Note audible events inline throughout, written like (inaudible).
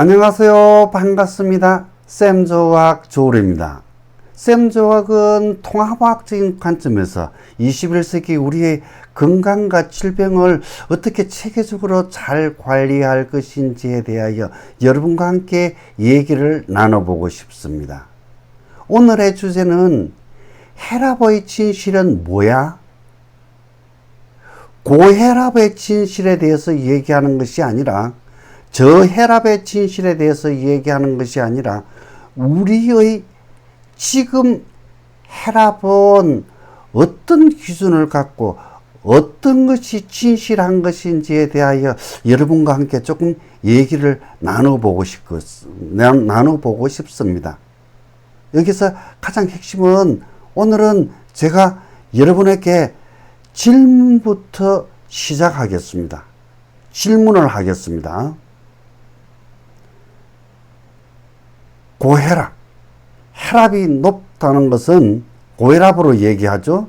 안녕하세요. 반갑습니다. 쌤조학 조울입니다. 쌤조학은 통합학적인 관점에서 21세기 우리의 건강과 질병을 어떻게 체계적으로 잘 관리할 것인지에 대하여 여러분과 함께 얘기를 나눠보고 싶습니다. 오늘의 주제는 혈압의 진실은 뭐야? 고혈압의 진실에 대해서 얘기하는 것이 아니라 저혈압의 진실에 대해서 얘기하는 것이 아니라 우리의 지금 혈압은 어떤 기준을 갖고 어떤 것이 진실한 것인지에 대하여 여러분과 함께 조금 얘기를 나눠보고 싶, 나눠보고 싶습니다. 여기서 가장 핵심은 오늘은 제가 여러분에게 질문부터 시작하겠습니다. 질문을 하겠습니다. 고혈압, 혈압이 높다는 것은 고혈압으로 얘기하죠.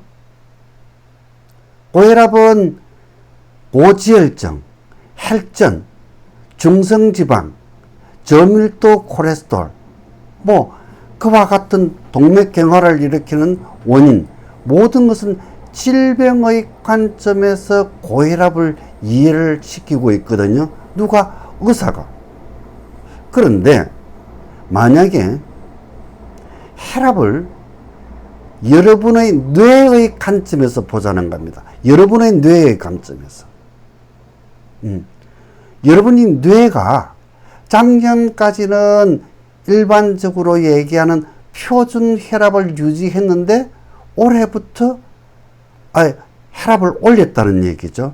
고혈압은 고지혈증, 혈전, 중성지방, 저밀도 콜레스테롤, 뭐 그와 같은 동맥경화를 일으키는 원인 모든 것은 질병의 관점에서 고혈압을 이해를 시키고 있거든요. 누가? 의사가. 그런데 만약에 혈압을 여러분의 뇌의 관점에서 보자는 겁니다. 여러분의 뇌의 관점에서. 음. 여러분이 뇌가 작년까지는 일반적으로 얘기하는 표준 혈압을 유지했는데 올해부터 아, 혈압을 올렸다는 얘기죠.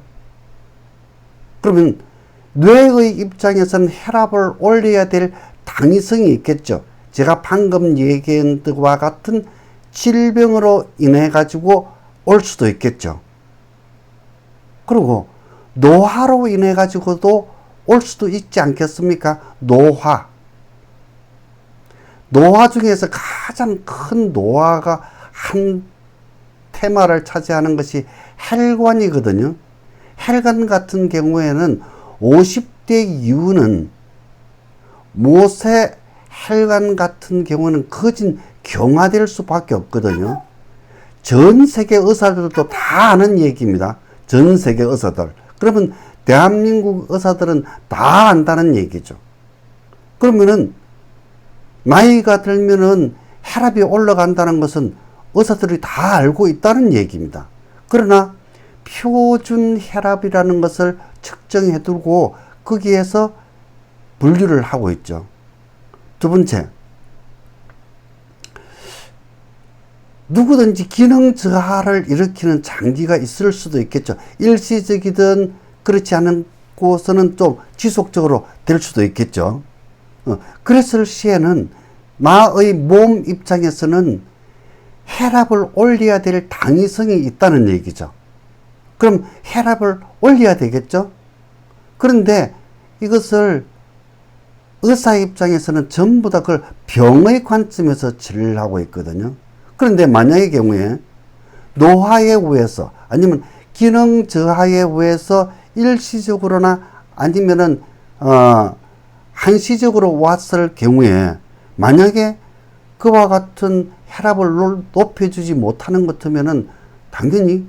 그러면 뇌의 입장에서는 혈압을 올려야 될 당위성이 있겠죠. 제가 방금 얘기한 것과 같은 질병으로 인해 가지고 올 수도 있겠죠. 그리고 노화로 인해 가지고도 올 수도 있지 않겠습니까? 노화. 노화 중에서 가장 큰 노화가 한 테마를 차지하는 것이 혈관이거든요. 혈관 같은 경우에는 50대 이후는 모세 혈관 같은 경우는 거진 경화될 수밖에 없거든요. 전 세계 의사들도 다 아는 얘기입니다. 전 세계 의사들. 그러면 대한민국 의사들은 다 안다는 얘기죠. 그러면은 나이가 들면은 혈압이 올라간다는 것은 의사들이 다 알고 있다는 얘기입니다. 그러나 표준 혈압이라는 것을 측정해 두고 거기에서 분류를 하고 있죠. 두 번째, 누구든지 기능 저하를 일으키는 장기가 있을 수도 있겠죠. 일시적이든 그렇지 곳은 좀 지속적으로 될 수도 있겠죠. 어, 그랬을 시에는 나의 몸 입장에서는 혈압을 올려야 될 당위성이 있다는 얘기죠. 그럼 혈압을 올려야 되겠죠? 그런데 이것을 의사 입장에서는 전부 다 그걸 병의 관점에서 진료를 하고 있거든요. 그런데 만약의 경우에 노화에 의해서 아니면 기능 저하에 의해서 일시적으로나 아니면은 어 한시적으로 왔을 경우에 만약에 그와 같은 혈압을 높여주지 못하는 것 같으면은 당연히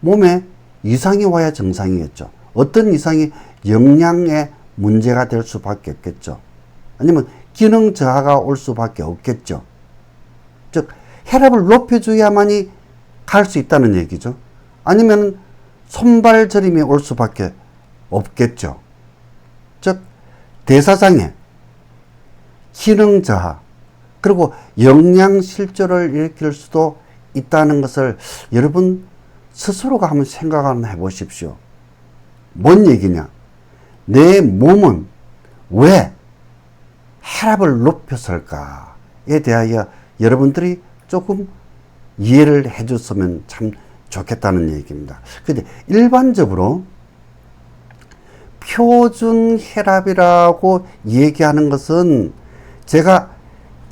몸에 이상이 와야 정상이겠죠. 어떤 이상이 영양에 문제가 될 수밖에 없겠죠. 아니면 기능 저하가 올 수밖에 없겠죠. 즉, 혈압을 높여줘야만이 갈 수 있다는 얘기죠. 아니면 손발 저림이 올 수밖에 없겠죠. 즉, 대사장애, 기능 저하, 그리고 영양 실조를 일으킬 수도 있다는 것을 여러분 스스로가 한번 생각 한번 해보십시오. 뭔 얘기냐? 내 몸은 왜 혈압을 높였을까에 대하여 여러분들이 조금 이해를 해줬으면 참 좋겠다는 얘기입니다. 근데 일반적으로 표준 혈압이라고 얘기하는 것은 제가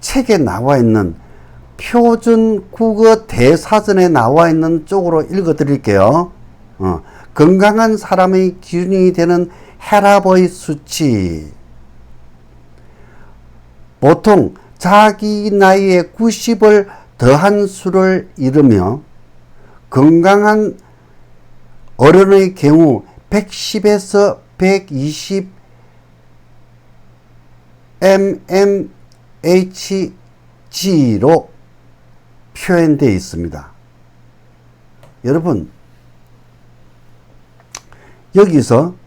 책에 나와 있는 표준 국어 대사전에 나와 있는 쪽으로 읽어 드릴게요. 어, 건강한 사람의 기준이 되는 혈압의 수치. 보통 자기 나이에 90을 더한 수를 이루며 건강한 어른의 경우 110에서 120 mmHg로 표현되어 있습니다. 여러분, 여기서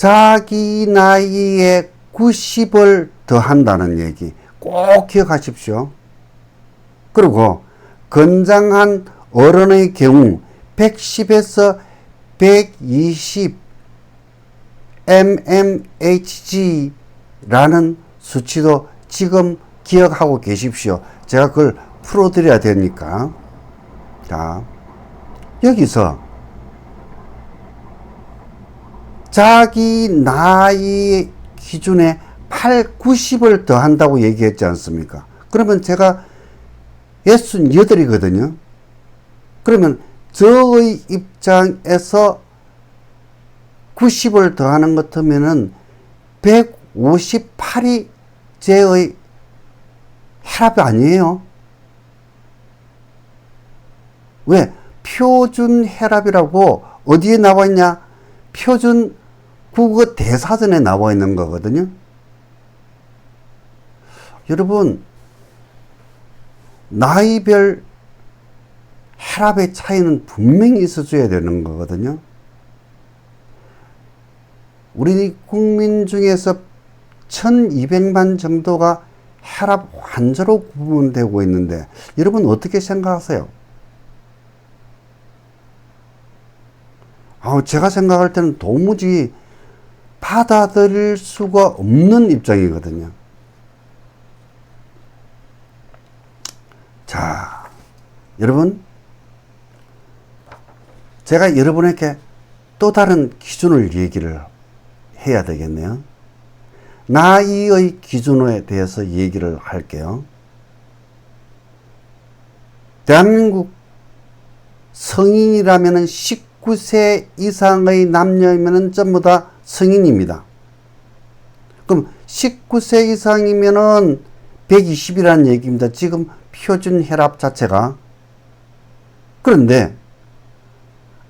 자기 나이에 90을 더한다는 얘기 꼭 기억하십시오. 그리고 건장한 어른의 경우 110에서 120 mmHg라는 수치도 지금 기억하고 계십시오. 제가 그걸 풀어드려야 되니까. 자, 여기서 자기 나이 기준에 8, 90을 더한다고 얘기했지 않습니까? 그러면 제가 68이거든요. 그러면 저의 입장에서 90을 더하는 것 같으면은 158이 제의 혈압이 아니에요. 왜? 표준 혈압이라고 어디에 나와 있냐? 표준 국어 대사전에 나와 있는 거거든요. 여러분, 나이별 혈압의 차이는 분명히 있어줘야 되는 거거든요. 우리 국민 중에서 1200만 정도가 혈압 환자로 구분되고 있는데 여러분 어떻게 생각하세요? 아, 제가 생각할 때는 도무지 받아들일 수가 없는 입장이거든요. 자, 여러분, 제가 여러분에게 또 다른 기준을 얘기를 해야 되겠네요. 나이의 기준에 대해서 얘기를 할게요. 대한민국 성인이라면 19세 이상의 남녀이면 전부 다 성인입니다. 그럼 19세 이상이면은 120이라는 얘기입니다. 지금 표준 혈압 자체가. 그런데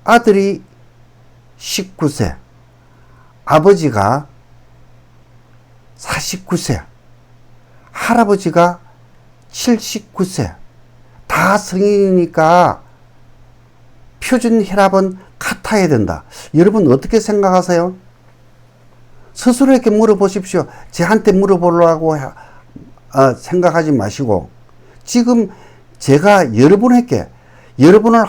아들이 19세, 아버지가 49세, 할아버지가 79세, 다 성인이니까 표준 혈압은 같아야 된다. 여러분 어떻게 생각하세요? 스스로에게 물어보십시오. 저한테 물어보려고 어, 생각하지 마시고 지금 제가 여러분에게 여러분을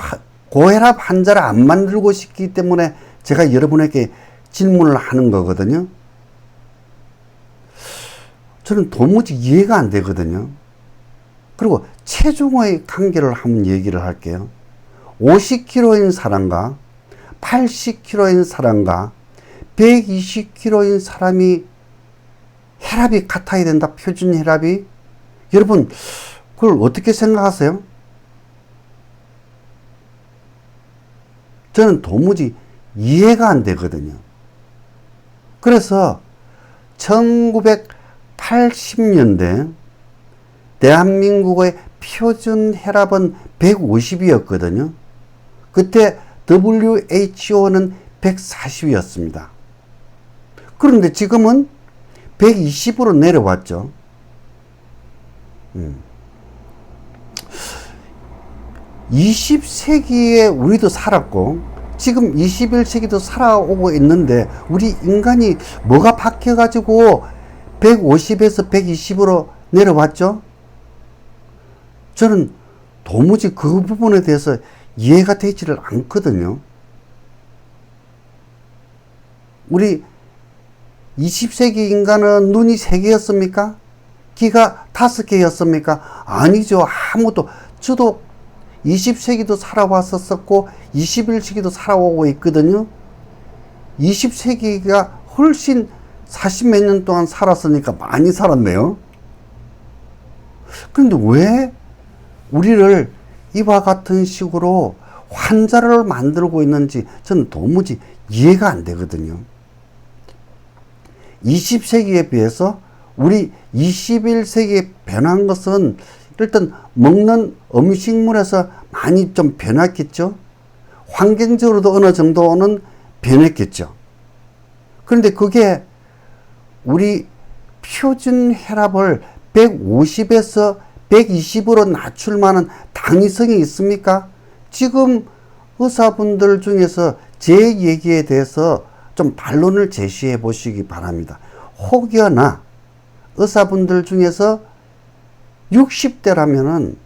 고혈압 환자를 안 만들고 싶기 때문에 제가 여러분에게 질문을 하는 거거든요. 저는 도무지 이해가 안 되거든요. 그리고 체중의 관계를 한번 얘기를 할게요. 50kg인 사람과 80kg인 사람과 120kg인 사람이 혈압이 같아야 된다. 표준 혈압이. 여러분, 그걸 어떻게 생각하세요? 저는 도무지 이해가 안 되거든요. 그래서 1980년대 대한민국의 표준 혈압은 150이었거든요. 그때 WHO는 140이었습니다. 그런데 지금은 120으로 내려왔죠. 음. 20세기에 우리도 살았고 지금 21세기도 살아오고 있는데 우리 인간이 뭐가 바뀌어 가지고 150에서 120으로 내려왔죠? 저는 도무지 그 부분에 대해서 이해가 되지를 않거든요. 우리 20세기 인간은 눈이 3개였습니까? 귀가 5개였습니까? 아니죠. 아무도, 저도 20세기도 살아왔었었고, 21세기도 살아오고 있거든요. 20세기가 훨씬 40몇 년 동안 살았으니까 많이 살았네요. 그런데 왜 우리를 이와 같은 식으로 환자를 만들고 있는지 저는 도무지 이해가 안 되거든요. 20세기에 비해서 우리 21세기에 변한 것은 일단 먹는 음식물에서 많이 좀 변했겠죠. 환경적으로도 어느 정도는 변했겠죠. 그런데 그게 우리 표준 혈압을 150에서 120으로 낮출 만한 당위성이 있습니까? 지금 의사분들 중에서 제 얘기에 대해서 좀 반론을 제시해 보시기 바랍니다. 혹여나 의사분들 중에서 60대라면은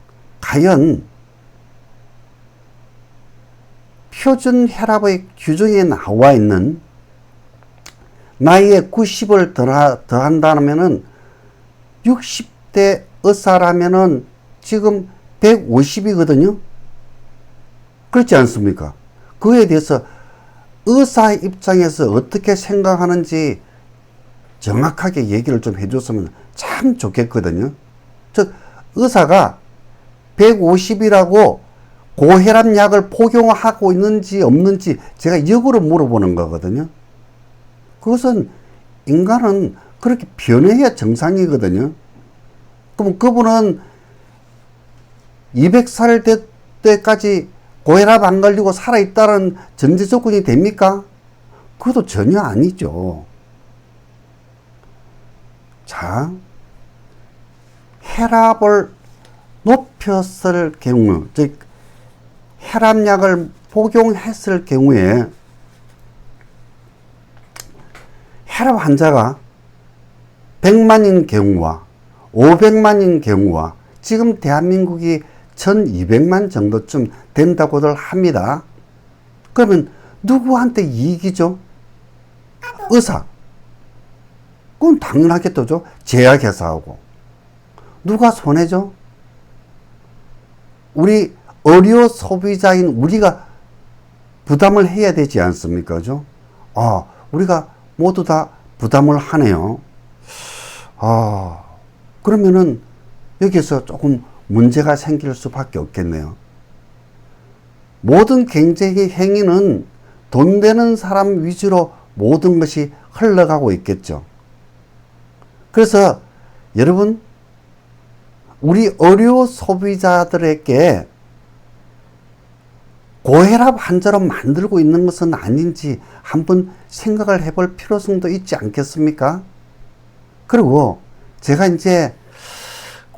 과연 표준 혈압의 규정에 나와 있는 나이에 90을 더하, 더한다면은 60대 의사라면은 지금 150이거든요. 그렇지 않습니까? 그에 대해서 의사 입장에서 어떻게 생각하는지 정확하게 얘기를 좀 해줬으면 참 좋겠거든요. 즉, 의사가 150이라고 고혈압 약을 복용하고 있는지 없는지 제가 역으로 물어보는 거거든요. 그것은 인간은 그렇게 변해야 정상이거든요. 그럼 그분은 200살 때까지 고혈압 안 걸리고 살아있다는 전제 조건이 됩니까? 그것도 전혀 아니죠. 자, 혈압을 높였을 경우, 즉, 혈압약을 복용했을 경우에 혈압 환자가 100만인 경우와 500만인 경우와 지금 대한민국이 1200만 정도쯤 된다고들 합니다. 그러면 누구한테 이익이죠? 의사. 그건 당연하겠죠. 제약회사하고. 누가 손해죠? 우리 의료 소비자인 우리가 부담을 해야 되지 않습니까? 죠? 아, 우리가 모두 다 부담을 하네요. 아, 그러면은 여기서 조금 문제가 생길 수밖에 없겠네요. 모든 경쟁의 행위는 돈 되는 사람 위주로 모든 것이 흘러가고 있겠죠. 그래서 여러분, 우리 의료 소비자들에게 고혈압 환자로 만들고 있는 것은 아닌지 한번 생각을 해볼 필요성도 있지 않겠습니까? 그리고 제가 이제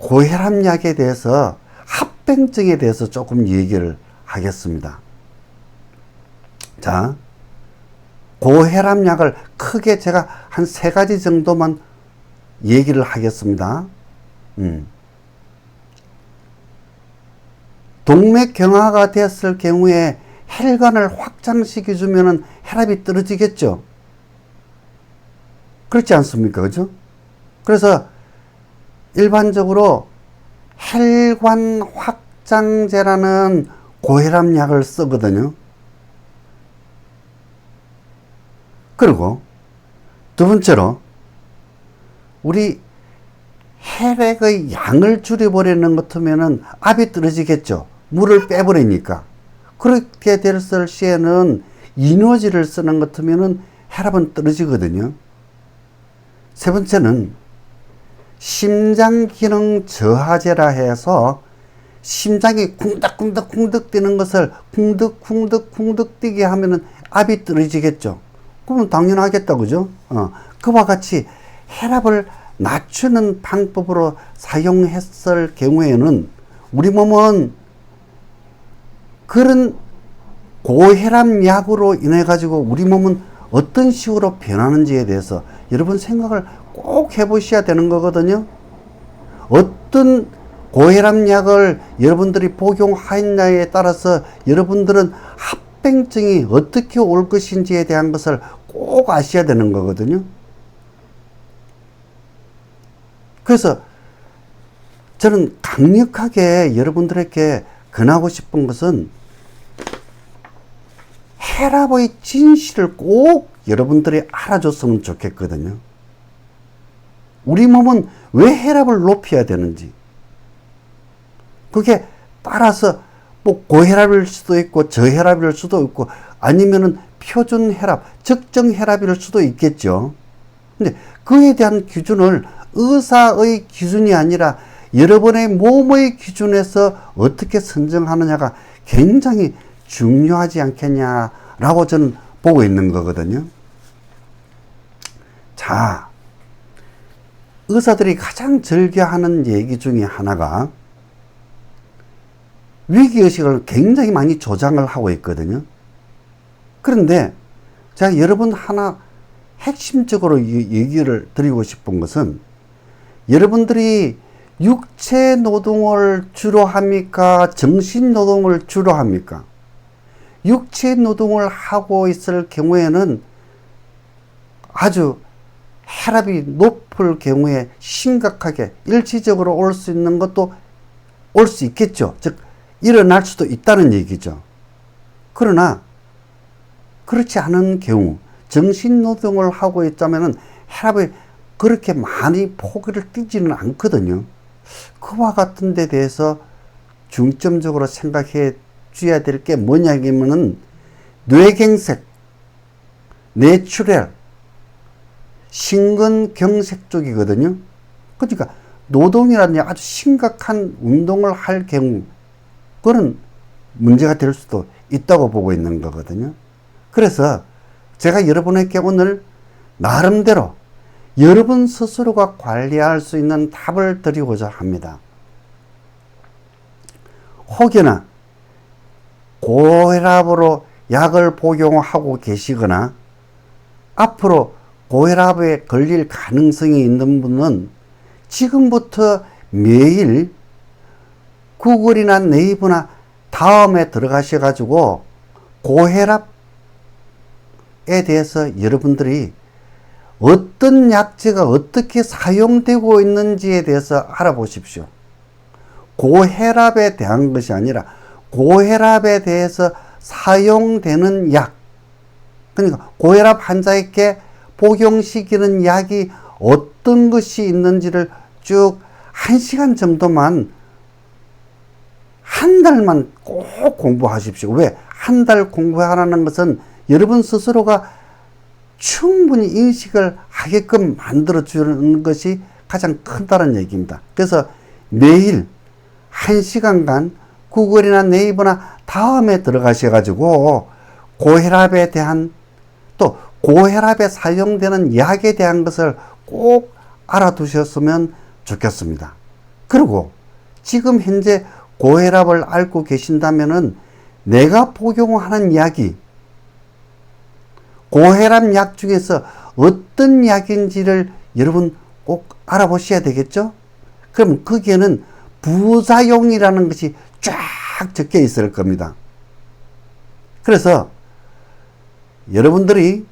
고혈압 약에 대해서 합병증에 대해서 조금 얘기를 하겠습니다. 자, 고혈압 약을 크게 제가 한 세 가지 정도만 얘기를 하겠습니다. 음. 동맥경화가 됐을 경우에 혈관을 확장시켜 주면은 혈압이 떨어지겠죠. 그렇지 않습니까? 그죠? 그래서 일반적으로 혈관 확장제라는 고혈압 약을 쓰거든요. 그리고 두 번째로 우리 혈액의 양을 줄여버리는 것 같으면은 압이 떨어지겠죠. 물을 빼버리니까. 그렇게 됐을 시에는 이노지를 쓰는 것 같으면은 혈압은 떨어지거든요. 세 번째는 심장 기능 저하제라 해서 심장이 쿵덕쿵덕쿵덕 뛰는 것을 쿵덕 쿵덕 쿵덕 뛰게 하면은 압이 떨어지겠죠. 그러면 당연하겠다, 그죠? 어, 그와 같이 혈압을 낮추는 방법으로 사용했을 경우에는 우리 몸은 그런 고혈압 약으로 인해 가지고 우리 몸은 어떤 식으로 변하는지에 대해서 여러분 생각을 꼭 해보셔야 되는 거거든요. 어떤 고혈압 약을 여러분들이 복용하였냐에 따라서 여러분들은 합병증이 어떻게 올 것인지에 대한 것을 꼭 아셔야 되는 거거든요. 그래서 저는 강력하게 여러분들에게 권하고 싶은 것은 혈압의 진실을 꼭 여러분들이 알아줬으면 좋겠거든요. 우리 몸은 왜 혈압을 높여야 되는지. 그게 따라서 뭐 고혈압일 수도 있고 저혈압일 수도 있고 아니면은 표준 혈압, 적정 혈압일 수도 있겠죠. 근데 그에 대한 기준을 의사의 기준이 아니라 여러분의 몸의 기준에서 어떻게 선정하느냐가 굉장히 중요하지 않겠냐라고 저는 보고 있는 거거든요. 자, 의사들이 가장 즐겨하는 얘기 중에 하나가 위기의식을 굉장히 많이 조장을 하고 있거든요. 그런데 제가 여러분 하나 핵심적으로 얘기를 드리고 싶은 것은 여러분들이 육체 노동을 주로 합니까? 정신 노동을 주로 합니까? 육체 노동을 하고 있을 경우에는 아주 혈압이 높을 경우에 심각하게 일시적으로 올 수 있는 것도 올 수 있겠죠. 즉, 일어날 수도 있다는 얘기죠. 그러나, 그렇지 않은 경우, 정신 노동을 하고 있다면 혈압이 그렇게 많이 포기를 뛰지는 않거든요. 그와 같은 데 대해서 중점적으로 생각해 줘야 될 게 뭐냐면은 뇌경색, 뇌출혈, 심근경색 쪽이거든요. 그러니까 노동이라는 아주 심각한 운동을 할 경우 그런 문제가 될 수도 있다고 보고 있는 거거든요. 그래서 제가 여러분에게 오늘 나름대로 여러분 스스로가 관리할 수 있는 답을 드리고자 합니다. 혹여나 고혈압으로 약을 복용하고 계시거나 앞으로 고혈압에 걸릴 가능성이 있는 분은 지금부터 매일 구글이나 네이버나 다음에 들어가셔 가지고 고혈압에 대해서 여러분들이 어떤 약제가 어떻게 사용되고 있는지에 대해서 알아보십시오. 고혈압에 대한 것이 아니라 고혈압에 대해서 사용되는 약. 그러니까 고혈압 환자에게 복용시키는 약이 어떤 것이 있는지를 쭉 한 시간 정도만 한 달만 꼭 공부하십시오. 왜? 한 달 공부하라는 것은 여러분 스스로가 충분히 인식을 하게끔 만들어 주는 것이 가장 큰다는 얘기입니다. 그래서 매일 한 시간간 구글이나 네이버나 다음에 들어가셔가지고 고혈압에 대한 또 고혈압에 사용되는 약에 대한 것을 꼭 알아두셨으면 좋겠습니다. 그리고 지금 현재 고혈압을 앓고 계신다면은 내가 복용하는 약이 고혈압 약 중에서 어떤 약인지를 여러분 꼭 알아보셔야 되겠죠? 그럼 거기에는 부작용이라는 것이 쫙 적혀 있을 겁니다. 그래서 여러분들이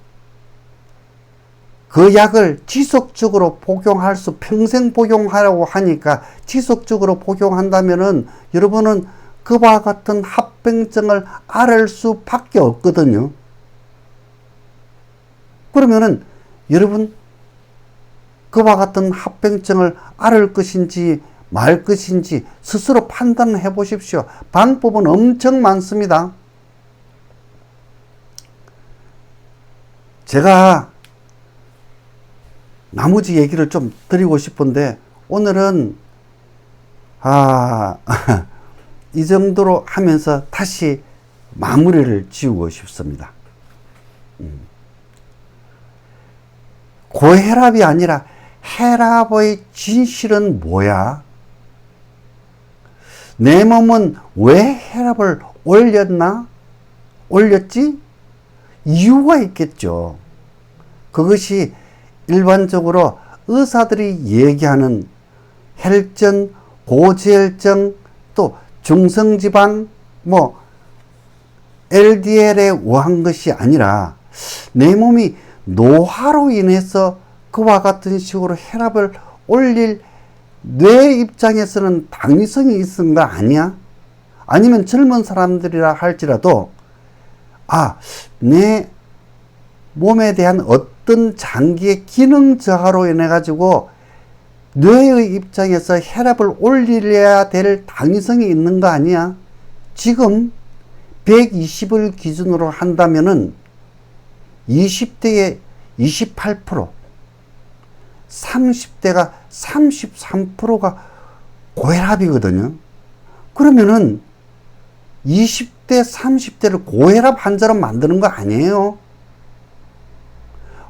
그 약을 지속적으로 복용할 수, 평생 복용하라고 하니까 지속적으로 복용한다면은 여러분은 그와 같은 합병증을 앓을 수밖에 없거든요. 그러면은 여러분 그와 같은 합병증을 앓을 것인지 말 것인지 스스로 판단해 보십시오. 방법은 엄청 많습니다. 제가 나머지 얘기를 좀 드리고 싶은데 오늘은 아, (laughs) 이 정도로 하면서 다시 마무리를 지우고 싶습니다. 음. 고혈압이 아니라 혈압의 진실은 뭐야? 내 몸은 왜 혈압을 올렸나? 올렸지? 이유가 있겠죠. 그것이 일반적으로 의사들이 얘기하는 혈전, 고지혈증, 또 중성지방, 뭐 LDL에 의한 것이 아니라 내 몸이 노화로 인해서 그와 같은 식으로 혈압을 올릴 뇌 입장에서는 당위성이 있은 거 아니야? 아니면 젊은 사람들이라 할지라도 아, 내 몸에 대한 어떤 장기의 기능 저하로 인해 가지고 뇌의 입장에서 혈압을 올려야 될 당위성이 있는 거 아니야? 지금 120을 기준으로 한다면은 20대에 28%, 30대가 33%가 고혈압이거든요. 그러면은 20대, 30대를 고혈압 환자로 만드는 거 아니에요?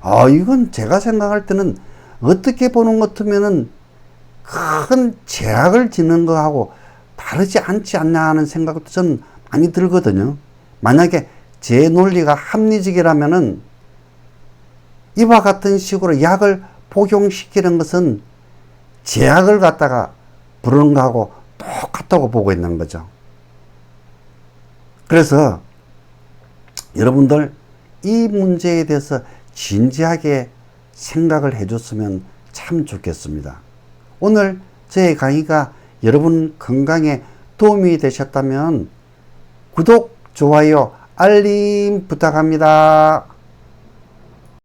아, 이건 제가 생각할 때는 어떻게 보는 것 같으면은 큰 제약을 짓는 거하고 다르지 않지 않나 하는 생각도 저는 많이 들거든요. 만약에 제 논리가 합리적이라면은 이와 같은 식으로 약을 복용시키는 것은 제약을 갖다가 부르는 거하고 똑같다고 보고 있는 거죠. 그래서 여러분들 이 문제에 대해서 진지하게 생각을 해줬으면 참 좋겠습니다. 오늘 제 강의가 여러분 건강에 도움이 되셨다면 구독, 좋아요, 알림 부탁합니다.